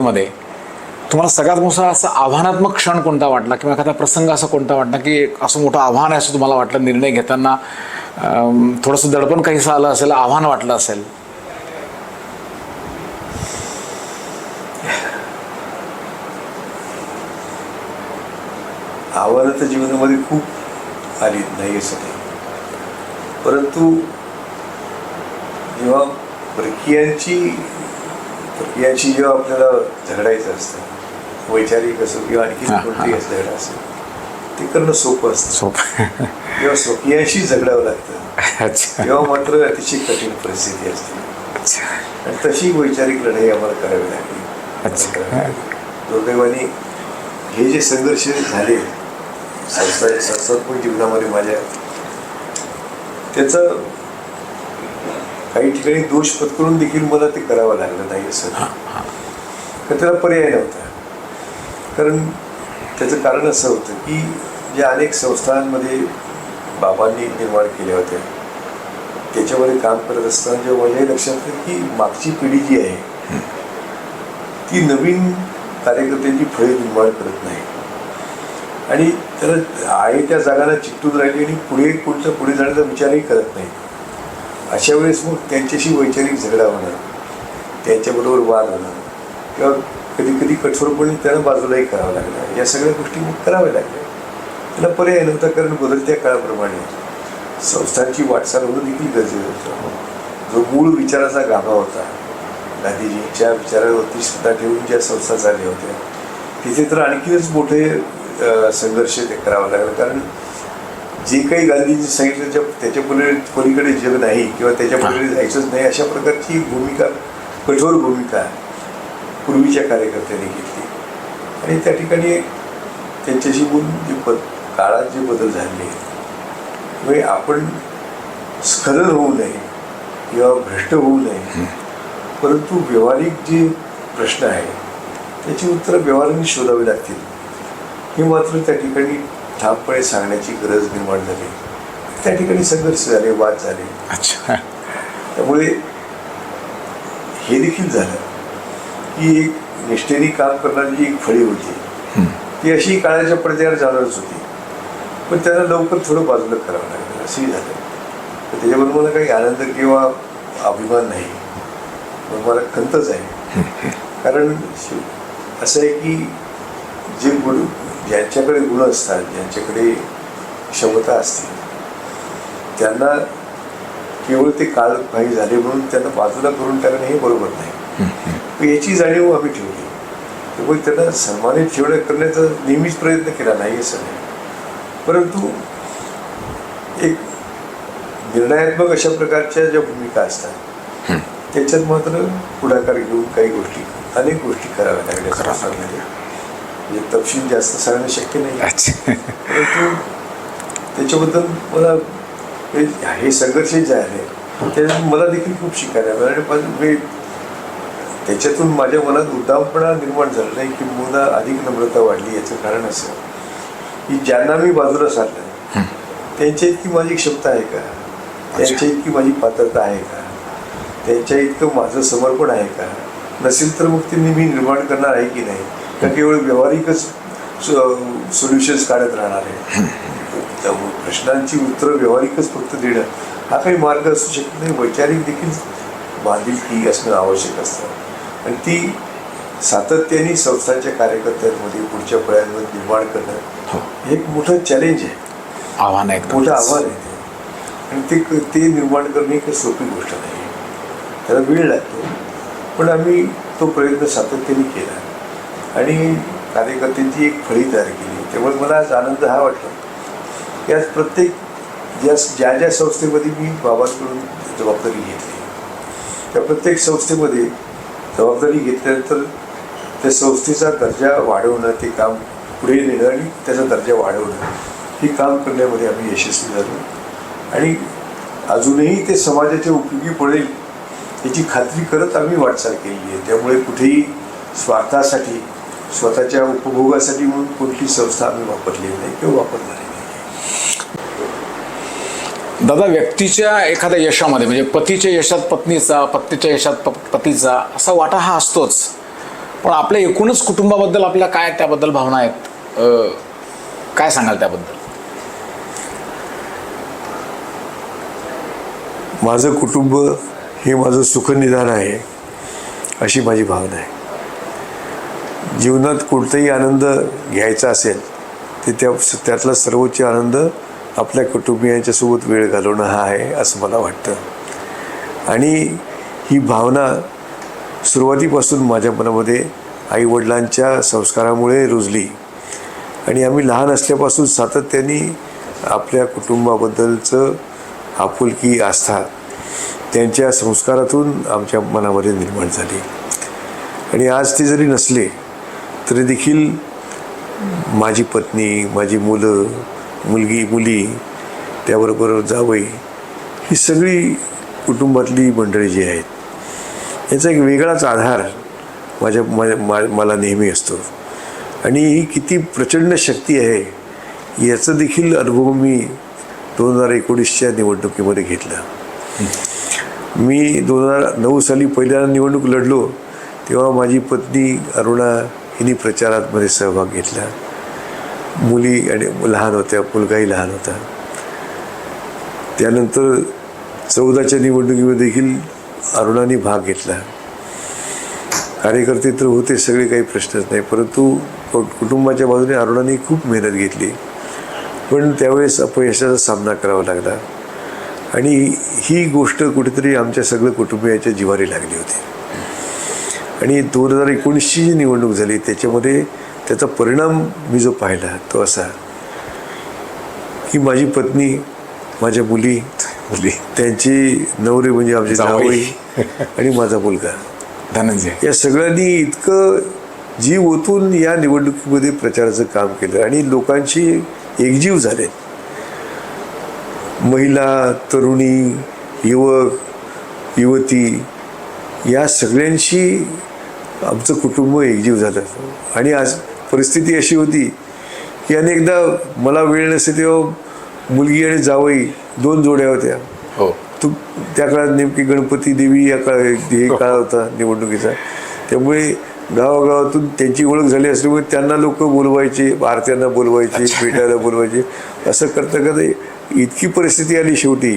मध्ये तुम्हाला सगळ्यात मोठा असा आव्हानात्मक क्षण कोणता वाटला? किंवा एखादा प्रसंग असा कोणता वाटला की असं मोठं आव्हान आहे असं तुम्हाला वाटलं निर्णय घेताना? थोडंसं दडपण काहीसं आलं असेल आव्हान वाटलं असेल? आव्हानं तर जीवनामध्ये खूप आली नाही असं नाही परंतु जेव्हा प्रक्रियांची जेव्हा आपल्याला झगडायचं असतं वैचारिक असो किंवा आणखी कोणतेही हा. झगडा असेल ते करणं सोपं असतं. सोपं. जेव्हा स्वकीयांशी झगडावं लागतं तेव्हा मात्र अतिशय कठीण परिस्थिती असते. आणि तशी वैचारिक लढाई आम्हाला करावी लागली. दुर्दैवाने हे जे संघर्ष झाले संस्था संस्थात्मक जीवनामध्ये माझ्या त्याचा काही ठिकाणी दोष पत्करून देखील मला ते करावं लागलं नाही असं. तर त्याला पर्याय नव्हता. कारण त्याचं कारण असं होतं की ज्या अनेक संस्थांमध्ये बाबांनी निर्माण केल्या होत्या त्याच्यामध्ये काम करत असताना जेव्हा माझ्याही लक्षात आलं की मागची पिढी जी आहे ती नवीन कार्यकर्त्यांची फळे निर्माण करत नाही. आणि त्याला आहे त्या जागांना चिकटून राहिली आणि पुढे पुढचं पुढे जाण्याचा विचारही करत नाही अशा वेळेस मग त्यांच्याशी वैचारिक झगडा होणार. त्यांच्याबरोबर वाद होणार. किंवा कधी कधी कठोरपणे त्यांना बाजूलाही करावं लागलं या सगळ्या गोष्टी मग कराव्या लागल्या त्याला पर्याय नव्हता कारण बदलत्या काळाप्रमाणे संस्थांची वाटचाल होणं देखील गरजेचं होतं. जो मूळ विचाराचा गाभा होता. गांधीजींच्या विचारावरती श्रद्धा ठेवून ज्या संस्था चालल्या होत्या तिथे तर आणखीनच मोठे संघर्ष ते करावं लागलं. कारण जे काही गांधीजी सांगितलं त्या त्याच्या पलीकडे पलीकडे जग नाही किंवा त्याच्या पलीकडे जायचंच नाही अशा प्रकारची भूमिका कठोर भूमिका पूर्वीच्या कार्यकर्त्यांनी घेतली. आणि त्या ठिकाणी त्यांच्याशी बोलून जे प काळात जे बदल झाले म्हणजे आपण स्खलन होऊ नये किंवा भ्रष्ट होऊ नये. परंतु व्यावहारिक जे प्रश्न आहे त्याची उत्तरं व्यवहाराने शोधावी लागतील. हे मात्र त्या ठिकाणी ठामपणे सांगण्याची गरज निर्माण झाली. त्या ठिकाणी संघर्ष झाले वाद झाले. अच्छा. त्यामुळे हे देखील झालं की एक निष्ठेने काम करणारी जी एक फळी होती ती अशी काळाच्या पडद्यावर जाणारच होती. पण त्यांना लवकर थोडं बाजूला करावं लागलं असंही झालं. तर त्याच्याबरोबर मला काही आनंद किंवा अभिमान नाही. पण मला खंतच आहे. कारण असं आहे की जे गुण ज्यांच्याकडे गुण असतात ज्यांच्याकडे क्षमता असते. त्यांना केवळ ते काळबाही झाले म्हणून त्यांना बाजूला करून टाकणं हे बरोबर नाही. याची जाणीव आम्ही ठेवली. त्यामुळे त्यांना सन्मानित ठेवणं करण्याचा नेहमीच प्रयत्न केला नाही असं नाही. परंतु एक निर्णयात्मक अशा प्रकारच्या ज्या भूमिका असतात त्याच्यात मात्र पुढाकार घेऊन काही गोष्टी अनेक गोष्टी कराव्या लागल्या. म्हणजे तपशील जास्त सांगणं शक्य नाही. अच्छा. परंतु त्याच्याबद्दल मला हे संघर्ष जे आहे त्याच्यातून मला देखील खूप शिकायला मिळालं. पण मी त्याच्यातून माझ्या मनात उद्दामपणा निर्माण झाला नाही की मुला अधिक नम्रता वाढली याचं कारण असं. की ज्यांना मी बाजूला साधलं त्यांच्या इतकी माझी क्षमता आहे का? त्यांच्या इतकी माझी पात्रता आहे का? त्यांच्या इतकं माझं समर्पण आहे का? नसेल तर मग ते मी निर्माण करणार आहे की नाही? का केवळ व्यावहारिकच सोल्युशन्स काढत राहणार आहे. त्यामुळे प्रश्नांची उत्तरं व्यावहारिकच फक्त देणं हा काही मार्ग असू शकत नाही. वैचारिक देखील बांधिलकी असणं आवश्यक असतं. आणि ती सातत्याने संस्थांच्या कार्यकर्त्यांमध्ये पुढच्या फळ्यांमध्ये निर्माण करणं हे. एक मोठं चॅलेंज आहे. आव्हान आहे मोठं आव्हान आहे ते. आणि ते ते निर्माण करणे काही सोपी गोष्ट नाही. त्याला वेळ लागतो. पण आम्ही तो प्रयत्न सातत्याने केला. आणि कार्यकर्त्यांची एक फळी तयार केली. त्यामुळे मला आज आनंद हा वाटला. की प्रत्येक ज्या ज्या ज्या संस्थेमध्ये मी बाबांकडून जबाबदारी घेतली त्या प्रत्येक संस्थेमध्ये जबाबदारी घेतल्यानंतर त्या संस्थेचा दर्जा वाढवणं ते काम पुढे नेणं आणि त्याचा दर्जा वाढवणं हे काम करण्यामध्ये आम्ही यशस्वी झालो. आणि अजूनही ते समाजाच्या उपयोगी पडेल याची खात्री करत आम्ही वाटचाल केलेली आहे. त्यामुळे कुठेही स्वार्थासाठी स्वतःच्या उपभोगासाठी म्हणून कोणती संस्था आम्ही वापरलेली नाही किंवा वापरणारी नाही. दादा व्यक्तीच्या एखाद्या यशामध्ये म्हणजे पतीच्या यशात पत्नीचा पत्नीच्या यशात प- पतीचा असा वाटा हा असतोच. पण आपल्या एकूणच कुटुंबाबद्दल आपल्या काय त्याबद्दल भावना आहेत? काय सांगाल त्याबद्दल? माझं कुटुंब हे माझं सुखनिधान आहे अशी माझी भावना आहे. जीवनात कोणताही आनंद घ्यायचा असेल ते त्या त्यातला सर्वोच्च आनंद आपल्या कुटुंबियांच्यासोबत वेळ घालवणं हा आहे असं मला वाटतं. आणि ही भावना सुरुवातीपासून माझ्या मनामध्ये आईवडिलांच्या संस्कारामुळे रुजली. आणि आम्ही लहान असल्यापासून सातत्याने आपल्या कुटुंबाबद्दलचं आपुलकी आस्था त्यांच्या संस्कारातून आमच्या मनामध्ये निर्माण झाली. आणि आज ते जरी नसले तरी देखील माझी पत्नी माझी मुलं मुलगी मुली त्याबरोबर जावई ही सगळी कुटुंबातली मंडळी जी आहेत याचा एक वेगळाच आधार माझ्या माझ्या मा- मला नेहमी असतो. आणि ही किती प्रचंड शक्ती आहे याचा देखील अनुभव मी दोन हजार एकोणीसच्या निवडणुकीमध्ये घेतला. मी दोन हजार नऊ साली पहिल्यांदा निवडणूक लढलो तेव्हा माझी पत्नी अरुणा हिने प्रचारातमध्ये सहभाग घेतला. मुली आणि लहान होत्या मुलगाही लहान होता. त्यानंतर चौदाच्या निवडणुकीमध्ये देखील अरुणाने भाग घेतला. कार्यकर्ते तर होते सगळे काही प्रश्नच नाही परंतु कुटुंबाच्या बाजूने अरुणाने खूप मेहनत घेतली. पण त्यावेळेस अपयशाचा सामना करावा लागला. आणि ही गोष्ट कुठेतरी आमच्या सगळं कुटुंबियाच्या जिवारी लागली होती. आणि दोन हजार एकोणीसची जी निवडणूक झाली त्याच्यामध्ये त्याचा परिणाम मी जो पाहिला तो असा. की माझी पत्नी माझ्या मुली मुली त्यांची नवरे म्हणजे आमचे जावई. आणि माझा मुलगा. धनंजय. या सगळ्यांनी इतकं जीव ओतून या निवडणुकीमध्ये प्रचाराचं काम केलं आणि लोकांची एकजीव झाले महिला तरुणी युवक युवती या सगळ्यांशी आमचं कुटुंब एकजीव झालं. आणि आज परिस्थिती अशी होती की अनेकदा मला वेळ नसे तेव्हा मुलगी आणि जावई दोन जोड्या होत्या. हो. तू त्या काळात नेमकी गणपती देवी या काळ हे काळ होता निवडणुकीचा. त्यामुळे गावागावातून त्यांची ओळख झाली असल्यामुळे त्यांना लोक बोलवायचे आरत्यांना बोलवायचे भेटायला बोलवायचे. असं करता करता इतकी परिस्थिती आली शेवटी.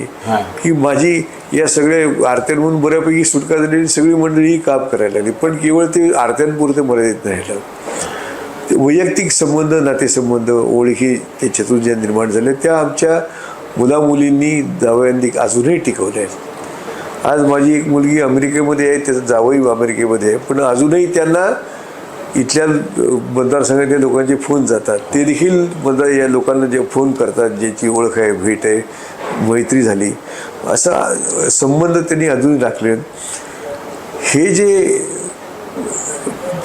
की माझी या सगळ्या आरत्यांमधून बऱ्यापैकी सुटका झाली आणि सगळी मंडळी काम करायला लागली. पण केवळ ते आरत्यांपुरते मर्यादित नाही वैयक्तिक संबंध नातेसंबंध ओळखी त्याच्यातून ज्या निर्माण झाल्या त्या आमच्या मुलामुलींनी जावयांनी अजूनही टिकवल्या आहेत. आज माझी एक मुलगी अमेरिकेमध्ये आहे त्याचा जावई अमेरिकेमध्ये आहे पण अजूनही त्यांना इथल्या मतदारसंघातल्या लोकांचे फोन जातात. ते देखील मतदार या लोकांना जे फोन करतात ज्याची ओळख आहे भेट आहे मैत्री झाली. असा संबंध त्यांनी अजून राखले हे जे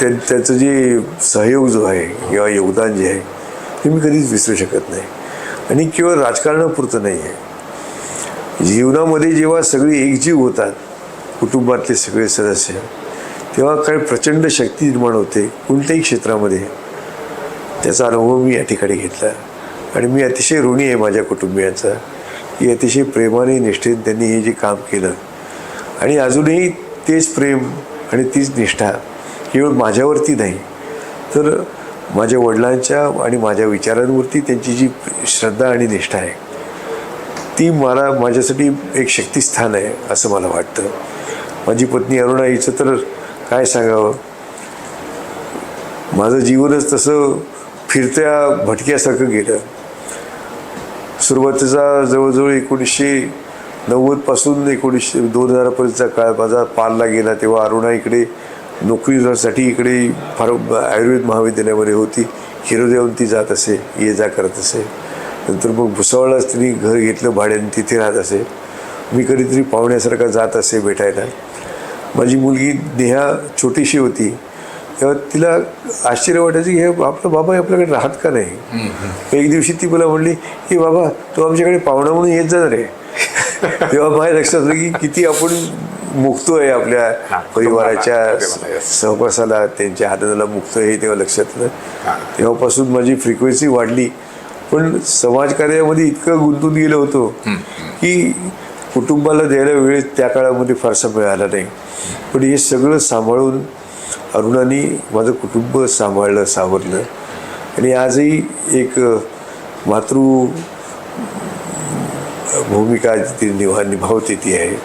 त्या त्याचं जे सहयोग जो आहे किंवा योगदान जे आहे ते मी कधीच विसरू शकत नाही. आणि केवळ राजकारणापुरतं नाही आहे. जीवनामध्ये जेव्हा सगळे एकजीव होतात कुटुंबातले सगळे सदस्य तेव्हा काही प्रचंड शक्ती निर्माण होते कोणत्याही क्षेत्रामध्ये. त्याचा अनुभव मी या ठिकाणी घेतला. आणि मी अतिशय ऋणी आहे माझ्या कुटुंबियांचा. की अतिशय प्रेमाने निष्ठेने त्यांनी हे जे काम केलं. आणि अजूनही तेच प्रेम आणि तीच निष्ठा केवळ माझ्यावरती नाही तर माझ्या वडिलांच्या आणि माझ्या विचारांवरती त्यांची जी श्रद्धा आणि निष्ठा आहे ती मला माझ्यासाठी एक शक्तिस्थान आहे असं मला वाटतं. माझी पत्नी अरुणा हिचं तर काय सांगावं? माझं जीवनच तसं फिरत्या भटक्यासारखं गेलं. सुरुवातीचा जवळजवळ एकोणीसशे नव्वदपासून एकोणीसशे दोन हजारापर्यंतचा काळ माझा पालला गेला तेव्हा अरुणा इकडे नोकरीसाठी इकडे फार आयुर्वेद महाविद्यालयामध्ये होती. हिरोदेवून ती जात असे ये जा करत असे. नंतर मग भुसावळलाच तिने घर घेतलं भाड्याने तिथे राहत असे. मी कधीतरी पाहुण्यासारखा जात असे भेटायला. माझी मुलगी नेहा छोटीशी होती तेव्हा तिला आश्चर्य वाटायचं की हे आपलं बाबा हे आपल्याकडे राहत का नाही? एक दिवशी ती मला म्हणली की बाबा तो आमच्याकडे पाहुणा म्हणून येत जा रे. तेव्हा माझ्या लक्षात आलं की किती आपण मुक्तोय आपल्या परिवाराच्या. सहवासाला त्यांच्या हाताला मुक्त हे तेव्हा लक्षात आलं. तेव्हापासून माझी फ्रिक्वेन्सी वाढली. पण समाजकार्यामध्ये इतकं गुंतून गेलो होतो की कुटुंबाला द्यायला वेळ त्या काळामध्ये फारसा मिळाला नाही. पण हे सगळं सांभाळून अरुणाने माझं कुटुंब सांभाळलं सावरलं. आणि आजही एक मातृ भूमिका ती निभा निभावते ती आहे.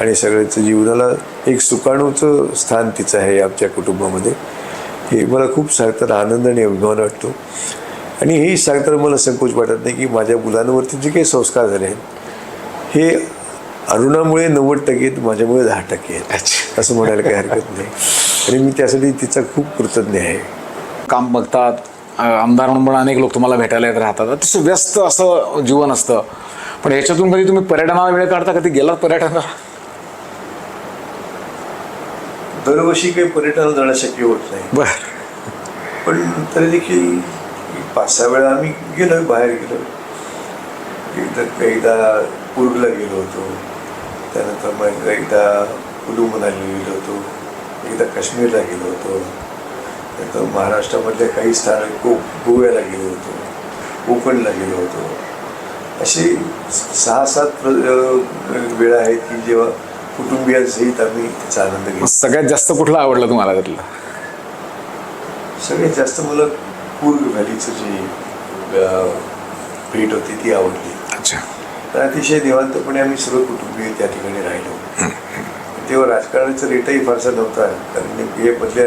आणि सगळ्याचं जीवनाला एक सुकाणूचं स्थान तिचं आहे आमच्या कुटुंबामध्ये. हे मला खूप सांगताना आनंद आणि अभिमान वाटतो. आणि हेही सांगताना मला संकोच वाटत नाही की माझ्या मुलांवरती जे काही संस्कार झाले आहेत हे अरुणामुळे नव्वद टक्के आहेत माझ्यामुळे दहा टक्के आहेत. असं म्हणायला काही हरकत नाही. आणि मी त्यासाठी तिचा खूप कृतज्ञ आहे. काम बघतात. आमदार म्हणून पण अनेक लोक तुम्हाला भेटायला येत राहतात. अतिशय व्यस्त असं जीवन असतं. पण ह्याच्यातून कधी तुम्ही पर्यटनाला वेळ काढता कधी गेलात पर्यटनाला? दरवर्षी काही पर्यटन जाणं शक्य होत नाही. बर. पण तरी देखील पाच सहा वेळा आम्ही गेलो बाहेर गेलो एकदा एकदा कुर्गला गेलो होतो. त्यानंतर मग एकदा कुलू मनाली गेलो होतो. एकदा काश्मीरला गेलो होतो. नंतर महाराष्ट्रामधल्या काही स्थान गो गोव्याला गेलो होतो. कोकणला गेलो होतो. असे सहा सात वेळा आहेत की जेव्हा कुटुंबियांसहित आम्ही त्याचा आनंद घेतो सगळ्यात जास्त कुठलं आवडलं तुम्हाला त्यातलं? सगळ्यात जास्त मला कुर्ग व्हॅलीचं जी भेट होती ती आवडली. अच्छा. तर अतिशय निवांतपणे आम्ही सर्व कुटुंबीय त्या ठिकाणी राहिलो. तेव्हा राजकारणाचा रेटही फारसा नव्हता कारण नेमकी हे मधल्या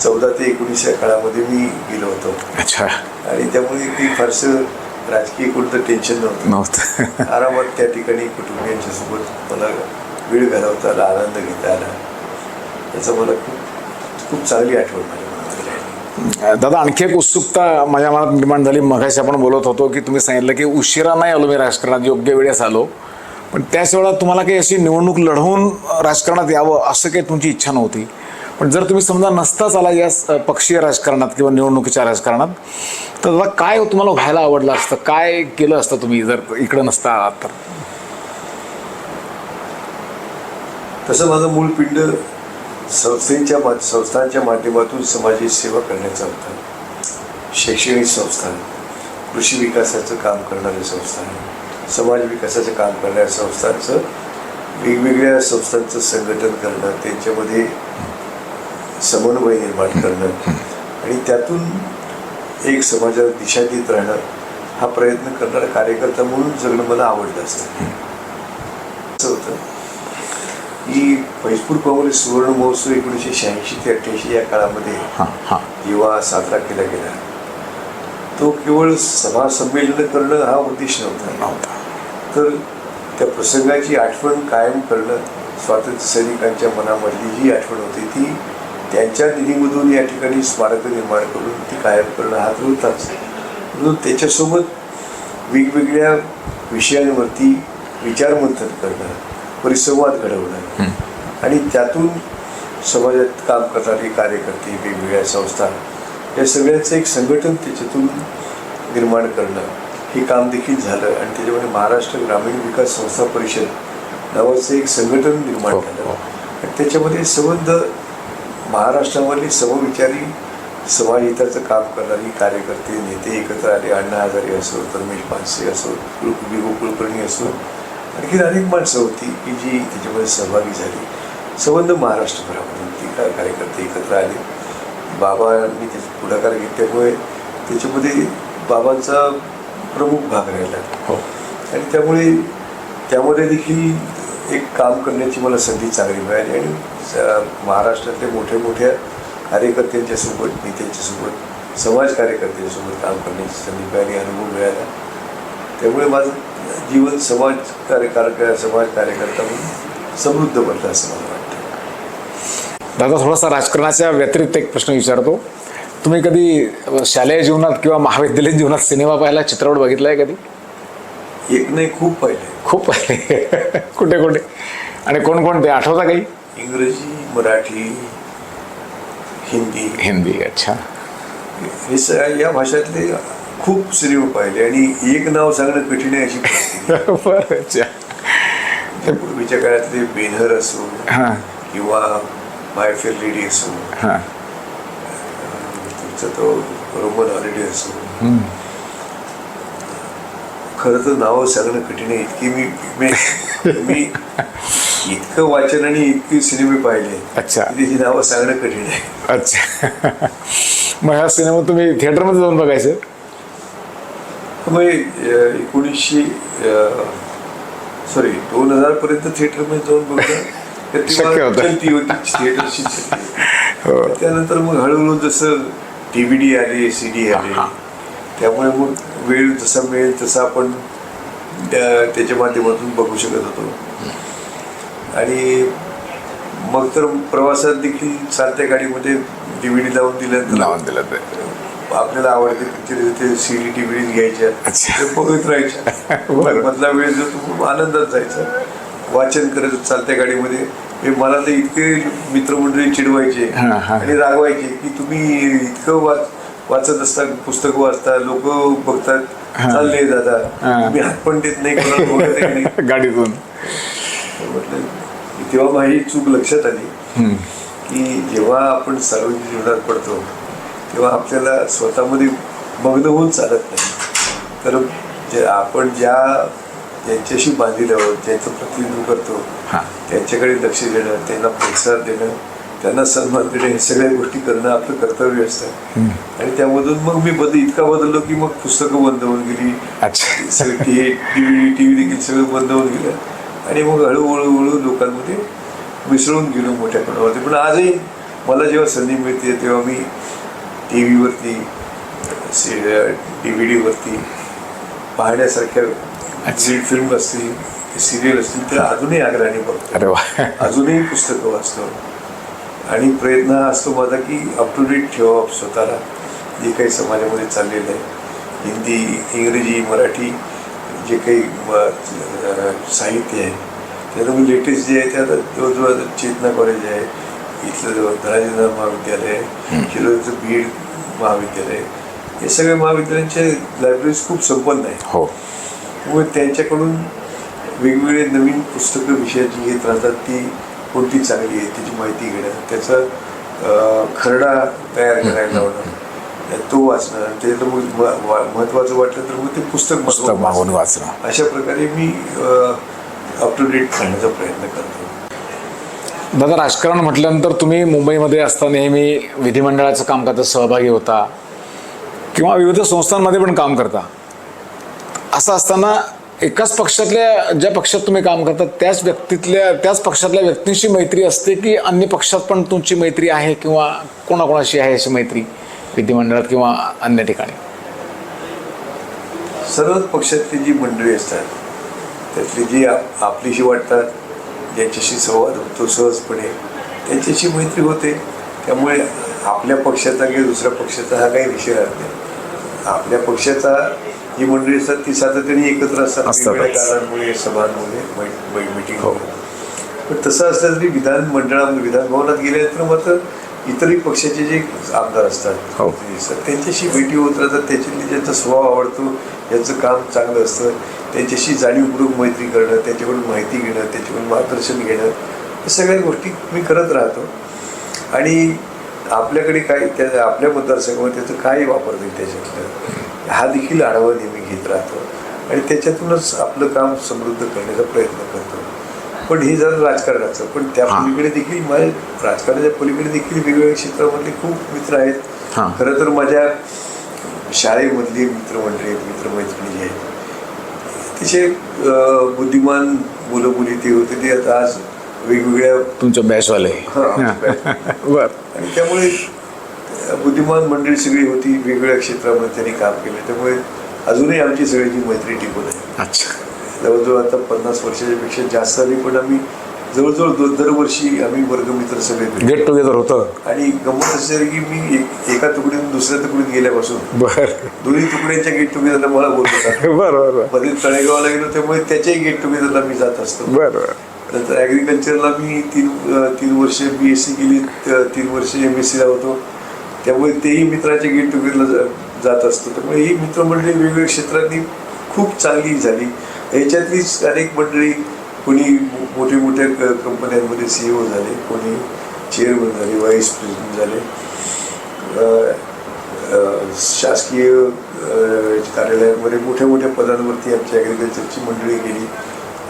चौदा ते एकोणीस या काळामध्ये मी गेलो होतो. अच्छा. आणि त्यामुळे ती फारसं राजकीय कोणतं टेन्शन नव्हतं. नव्हतं. आरामात त्या ठिकाणी कुटुंबियांच्या सोबत मला वेळ घालवता आला आनंद घेता आला. याचा मला खूप खूप चांगली आठवण दादा आणखी एक उत्सुकता माझ्या मनात निर्माण झाली. मगाशी आपण बोलत होतो की तुम्ही सांगितलं की उशिरा नाही आलो मी राजकारणात योग्य वेळेस आलो. पण त्याच वेळा तुम्हाला काही अशी निवडणूक लढवून राजकारणात यावं असं काही तुमची इच्छा नव्हती. पण जर तुम्ही समजा नसताच आला या पक्षीय राजकारणात किंवा निवडणुकीच्या राजकारणात तर दादा काय तुम्हाला व्हायला आवडलं असतं? काय केलं असतं तुम्ही जर इकडं नसता आलात तर? तसं माझं मूळ पिंड संस्थेच्या मा संस्थांच्या माध्यमातून समाजाची सेवा करण्याचा होता शैक्षणिक संस्थान कृषी विकासाचं काम करणारे संस्थान समाज विकासाचं काम करणाऱ्या संस्थांचं वेगवेगळ्या संस्थांचं संघटन करणं त्यांच्यामध्ये समन्वय निर्माण करणं आणि त्यातून एक समाजाला दिशा देत राहणं हा प्रयत्न करणारा कार्यकर्ता म्हणून जगणं मला आवडलं असतं. असं होतं. की फैजपूर काँग्रेस सुवर्ण महोत्सव एकोणीसशे शहाऐंशी ते अठ्ठ्याऐंशी या काळामध्ये हां हां. जेव्हा साजरा केला गेला. तो केवळ सभा संमेलन करणं हा उद्देश नव्हता. तर त्या प्रसंगाची आठवण कायम करणं स्वातंत्र्य सैनिकांच्या मनामधली जी आठवण होती ती त्यांच्या निधीमधून या ठिकाणी स्मारकं निर्माण करून ती कायम करणं हा तर होताच परंतु त्याच्यासोबत वेगवेगळ्या विषयांवरती विचारमंथन करणं परिसंवाद घडवणं. आणि त्यातून समाजात काम करणारे कार्यकर्ते वेगवेगळ्या संस्था या सगळ्यांचं एक संघटन त्याच्यातून निर्माण करणं. हे काम देखील झालं आणि त्याच्यामध्ये महाराष्ट्र ग्रामीण विकास संस्था परिषद नावाचं एक संघटन निर्माण हो, झालं. हो. आणि त्याच्यामध्ये संबंध महाराष्ट्रामधली समविचारी समाजहिताचं काम करणारी कार्यकर्ते नेते एकत्र आले. अण्णा हजारे असो रमेश पानसे असो कुलकर्णी गोकुलकर्णी असो आणखी अनेक माणसं होती की जी त्याच्यामध्ये सहभागी झाली. संबंध महाराष्ट्रभरामधून ती का- कार्यकर्ते एकत्र आले. बाबांनी त्याचा पुढाकार घेतल्यामुळे त्याच्यामध्ये बाबांचा प्रमुख भाग राहिला. हो. आणि त्यामुळे त्यामध्ये देखील एक काम करण्याची मला संधी चांगली मिळाली आणि महाराष्ट्रातल्या मोठ्या मोठ्या कार्यकर्त्यांच्या सोबत नेत्यांच्या सोबत समाज कार्यकर्त्यांसोबत काम करण्याची संधी मिळाली अनुभव मिळाला. त्यामुळे माझं जीवन समाज कार्य समाज कार्यकर्ता म्हणून समृद्ध बनलं असं मला वाटतं. दादा थोडासा राजकारणाच्या व्यतिरिक्त एक प्रश्न विचारतो. तुम्ही कधी शालेय जीवनात किंवा महाविद्यालयीन जीवनात सिनेमा पाहिला चित्रपट बघितलाय कधी? एक नाही खूप पाहिले. खूप पाहिले. कुठे कुठे? आणि कोणकोणते आठवता काही? इंग्रजी मराठी हिंदी. हिंदी अच्छा. या भाषातले खूप सिनेमा पाहिले आणि एक नाव सांगणं कठीण आहे अशी परिस्थिती. पूर्वीच्या काळातले बेनहर असो हां. किंवा माय फेअर लेडी असो हां. तुमचा तो रोमन हॉलिडे असो. खरं तर नावं सांगणं कठीण आहे इतकी मी मी इतकं वाचन आणि इतके सिनेमे पाहिले. अच्छा. त्याची नावं सांगणं कठीण आहे. अच्छा. मग ह्या सिनेमा तुम्ही थिएटरमध्ये जाऊन बघायचे? अं, एकोणीसशे सॉरी दोन हजार पर्यंत थिएटरमध्ये जाऊन बघणं. चलती होती थिएटरची चलती. हो. त्यानंतर मग हळूहळू जसं डी व्ही डी आले सी डी आले हा. त्यामुळे मग वेळ जसा मिळेल तसा आपण त्या- त्याच्या माध्यमातून बघू शकत होतो आणि मग तर प्रवासात देखील चालत्या गाडीमध्ये डी व्ही डी लावून दिल्यानंतर लावून दिलं आपल्याला आवडते पिक्चर ते सी डी टी व्ही घ्यायच्या बघत राहायच्या. मधला वेळ जो तो आनंदात जायचा. वाचन करत चालत्या गाडीमध्ये. हे मला तर इतके मित्रमंडळी चिडवायचे. आणि रागवायचे की तुम्ही इतकं वाच वाचत असता पुस्तकं वाचता लोक बघतात. चालले दादा. हा. तुम्ही हात पण देत नाही गाडीतून. तेव्हा माझी चूक लक्षात आली. की जेव्हा आपण सार्वजनिक जीवनात पडतो तेव्हा आपल्याला स्वतःमध्ये मग्न होऊन चालत नाही. तर जे आपण ज्या ज्यांच्याशी बांधलेलो आहोत ज्यांचं प्रतिनिधित्व करतो. त्यांच्याकडे लक्ष देणं त्यांना प्रोत्साहन देणं त्यांना सन्मान देणं हे सगळ्या गोष्टी करणं आपलं कर्तव्य असतं. आणि त्यामधून मग मी बदल इतका बदललो की मग पुस्तकं बंद होऊन गेली. सगळं टी व्ही टी व्ही देखील सगळं बंद होऊन गेलं. आणि मग हळूहळू हळू लोकांमध्ये मिसळून गेलो मोठ्या प्रमाणावरती. पण आजही मला जेव्हा संधी मिळते तेव्हा मी टी व्हीवरती डी व्ही डीवरती पाहण्यासारख्या. फिल्म असतील सिरियल असतील त्या अजूनही आग्रहाने बघतो. अजूनही पुस्तकं वाचतो. आणि प्रयत्न हा असतो माझा की अप टू डेट ठेवावं स्वतःला. जे काही समाजामध्ये चाललेलं आहे. हिंदी इंग्रजी मराठी जे काही साहित्य आहे. त्याचं मी लेटेस्ट जे आहे ते आता जवळजवळ चेतना कॉलेज आहे. इथलं धनाजींद्र महाविद्यालय शिरोचं बीड महाविद्यालय हे सगळे महाविद्यालयांचे लायब्ररीज खूप संपन्न आहे हो. व त्यांच्याकडून वेगवेगळे नवीन पुस्तकं विषयाची येत राहतात ती कोणती चांगली आहे त्याची माहिती घेणं त्याचा खरडा तयार करायला लावणं तो वाचणं आणि त्याच्यात मग म- वा- महत्त्वाचं वाटलं तर मग ते पुस्तक पुस्तक मागून वाचणं. वाचणं. अशा प्रकारे मी अप टू डेट करण्याचा प्रयत्न करतो. दादा राजकारण म्हटल्यानंतर तुम्ही मुंबईमध्ये असता नेहमी विधिमंडळाचं कामकाजात सहभागी होता किंवा विविध संस्थांमध्ये पण काम करता. असं असताना एकाच पक्षातल्या ज्या पक्षात तुम्ही काम करता त्याच व्यक्तीतल्या त्याच पक्षातल्या व्यक्तींशी मैत्री असते की अन्य पक्षात पण तुमची मैत्री आहे किंवा कोणाकोणाशी आहे अशी मैत्री विधिमंडळात किंवा अन्य ठिकाणी? सर्वच पक्षातली जी मंडळी असतात त्यातली जी आपलीशी वाटतात ज्यांच्याशी संवाद होतो सहजपणे. त्यांच्याशी मैत्री होते. त्यामुळे आपल्या पक्षाचा किंवा दुसऱ्या पक्षाचा हा काही विषय राहत नाही. आपल्या पक्षाचा जी मंडळी असतात ती सातत्याने एकत्र असतात. कारणांमुळे सभांमुळे मिटिंग हो. पण तसं असलं तरी विधान मंडळा विधान भवनात गेल्यानंतर मात्र इतरही पक्षाचे जे आमदार असतात हो. त्यांच्याशी भेटी होत राहतात. त्याच्यातली ज्यांचा स्वभाव आवडतो ज्यांचं काम चांगलं असतं त्यांच्याशी जाणीवपूर्वक मैत्री करणं त्यांच्याकडून माहिती घेणं त्यांच्याकडून मार्गदर्शन घेणं या सगळ्या गोष्टी मी करत राहतो. आणि आपल्याकडे काय त्या आपल्या मतदारसंघामध्ये त्याचं काय वापरता येईल त्याच्यातलं. हा देखील आढावा नेहमी घेत राहतो. आणि त्याच्यातूनच आपलं काम समृद्ध करण्याचा प्रयत्न करतो. पण हे झालं राजकारणाचं. पण त्या. पलीकडे देखील माझ्या राजकारणाच्या पलीकडे देखील वेगवेगळ्या क्षेत्रामधले खूप मित्र आहेत. खरं तर माझ्या शाळेमधली मित्रमंडळी मित्रमैत्रिणी जे आहेत. अतिशय बुद्धिमान मुलं मुली ते होते ते आता आज वेगवेगळ्या तुमच्या बॅचवाले. बर. आणि त्यामुळे बुद्धिमान मंडळी सगळी होती वेगवेगळ्या क्षेत्रामध्ये त्यांनी काम केलं. त्यामुळे अजूनही आमची सगळ्याची मैत्री टिकून आहे. अच्छा. जवळजवळ आता पन्नास वर्षाच्या पेक्षा जास्त झाली पण आम्ही जवळजवळ दरवर्षी आम्ही वर्गमित्र सगळे. गेट टुगेदर होतं. आणि गंमत झाली की मी एक तुकडीतून दुसऱ्या तुकडीत गेल्यापासून बर. दोन्ही तुकड्यांच्या गेट टुगेदरला मला बोलत होता. बर बरमध्ये तळेगावला गेलो त्यामुळे त्याच्याही गेट टुगेदरला मी जात असतो. बर बर. नंतर ॲग्रिकल्चरला मी तीन तीन वर्ष बी एस सी केली तीन वर्ष एम एस सीला होतो. त्यामुळे तेही मित्राच्या गेट टुगेदरला जात असतो. त्यामुळे ही मित्रमंडळी वेगवेगळ्या क्षेत्रातली खूप चांगली झाली. याच्यातलीच अनेक मंडळी कोणी मो- मोठ्या मोठ्या क- कंपन्यांमध्ये सी ओ झाले कोणी चेअरमन झाले व्हाईस प्रेसिडेंट झाले. शासकीय कार्यालयामध्ये मोठ्या मोठ्या पदांवरती आमची ॲग्रिकल्चरची मंडळी गेली.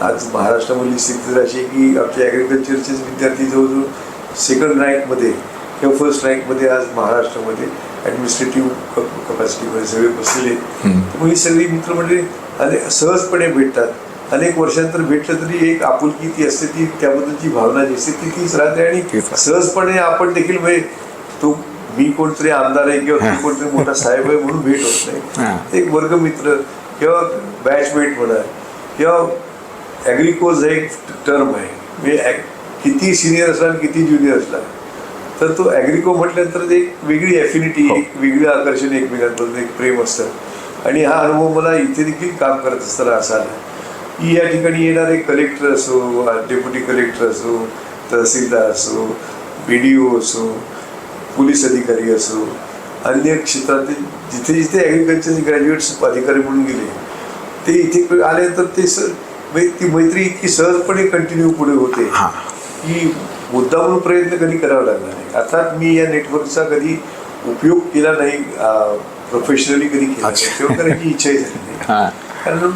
आज महाराष्ट्रामधली स्थिती तर अशी की आमचे ॲग्रिकल्चरचेच विद्यार्थी जवळजवळ सेकंड रँकमध्ये किंवा फर्स्ट रँकमध्ये आज महाराष्ट्रामध्ये ॲडमिनिस्ट्रेटिव्ह कपॅसिटीमध्ये सगळे बसलेले. मग ही सगळी मित्रमंडळी अनेक सहजपणे भेटतात. अनेक वर्षांतर भेटलं तरी एक आपुलकी ती असते ती त्याबद्दलची भावना जी असते ती तीच राहते आणि. सहजपणे आपण देखील म्हणजे तो मी कोणतरी आमदार आहे किंवा तू कोणतरी मोठा साहेब आहे म्हणून भेट होत. नाही एक वर्गमित्र किंवा बॅचमेट म्हणा किंवा ॲग्रिकोज हा एक टर्म आहे म्हणजे किती सिनियर असला आणि किती ज्युनियर असला तर तो ॲग्रिको म्हटल्यानंतर एक वेगळी ॲफिनिटी हो. एक वेगळं आकर्षण एकमेकांबद्दल एक प्रेम असतं आणि हा अनुभव मला इथे देखील काम करत असताना असा आला की या ठिकाणी येणारे कलेक्टर असो डेप्युटी कलेक्टर असो तहसीलदार असो बी डी ओ असो पोलीस अधिकारी असो अन्य क्षेत्रातील जिथे जिथे ॲग्रिकल्चरचे ग्रॅज्युएट्स अधिकारी म्हणून गेले ते इथे आल्यानंतर ते सर ती मैत्री इतकी सहजपणे कंटिन्यू पुढे होते हां. की मुद्दा म्हणून प्रयत्न कधी करावा लागला नाही. अर्थात मी या नेटवर्कचा कधी उपयोग केला नाही प्रोफेशनली कधी केला नाही. तेव्हा करायची इच्छाही झाली नाही. कारण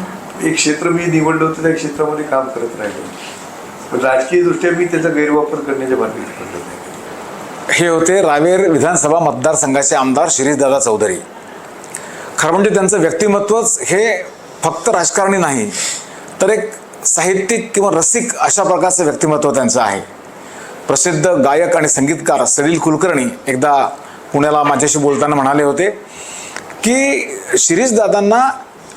एक क्षेत्र मी निवडलं होतं त्या क्षेत्रामध्ये काम करत राहिलो. राजकीय दृष्ट्या मी त्याचा गैरवापर करण्याच्या बाबतीत पडलो हे होते रावेर विधानसभा मतदारसंघाचे आमदार शिरीषदादा चौधरी. खरं म्हणजे त्यांचं व्यक्तिमत्वच हे फक्त राजकारणी नाही तर एक साहित्यिक किंवा रसिक अशा प्रकारचं व्यक्तिमत्व त्यांचं आहे. प्रसिद्ध गायक आणि संगीतकार सलील कुलकर्णी एकदा पुण्याला माझ्याशी बोलताना म्हणाले होते की शिरीषदादांना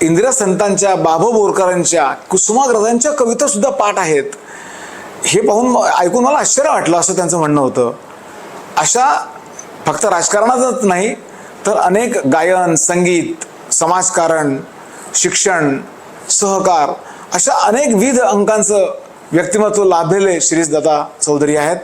इंदिरा संतांच्या बाभ बोरकरांच्या कुसुमाग्रजांच्या कविता सुद्धा पाठ आहेत. हे पाहून ऐकून मला आश्चर्य वाटलं असं त्यांचं म्हणणं होतं. अशा फक्त राजकारणातच नाही तर अनेक गायन संगीत समाजकारण शिक्षण सहकार अशा अनेक विध अंकांचं व्यक्तिमत्व लाभलेले शिरीषदादा चौधरी आहेत.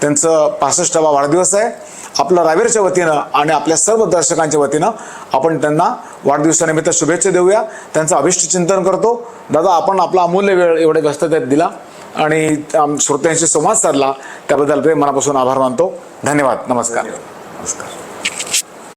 त्यांचं पासष्टावा वाढदिवस आहे. आपलं रावेरच्या वतीनं आणि आपल्या सर्व दर्शकांच्या वतीनं आपण त्यांना वाढदिवसानिमित्त शुभेच्छा देऊया. त्यांचं अभिष्ट चिंतन करतो. दादा आपण आपला अमूल्य वेळ एवढे व्यस्ततेत दिला आणि श्रोत्यांशी संवाद साधला. त्याबद्दल मनापासून आभार मानतो. धन्यवाद. नमस्कार. नमस्कार.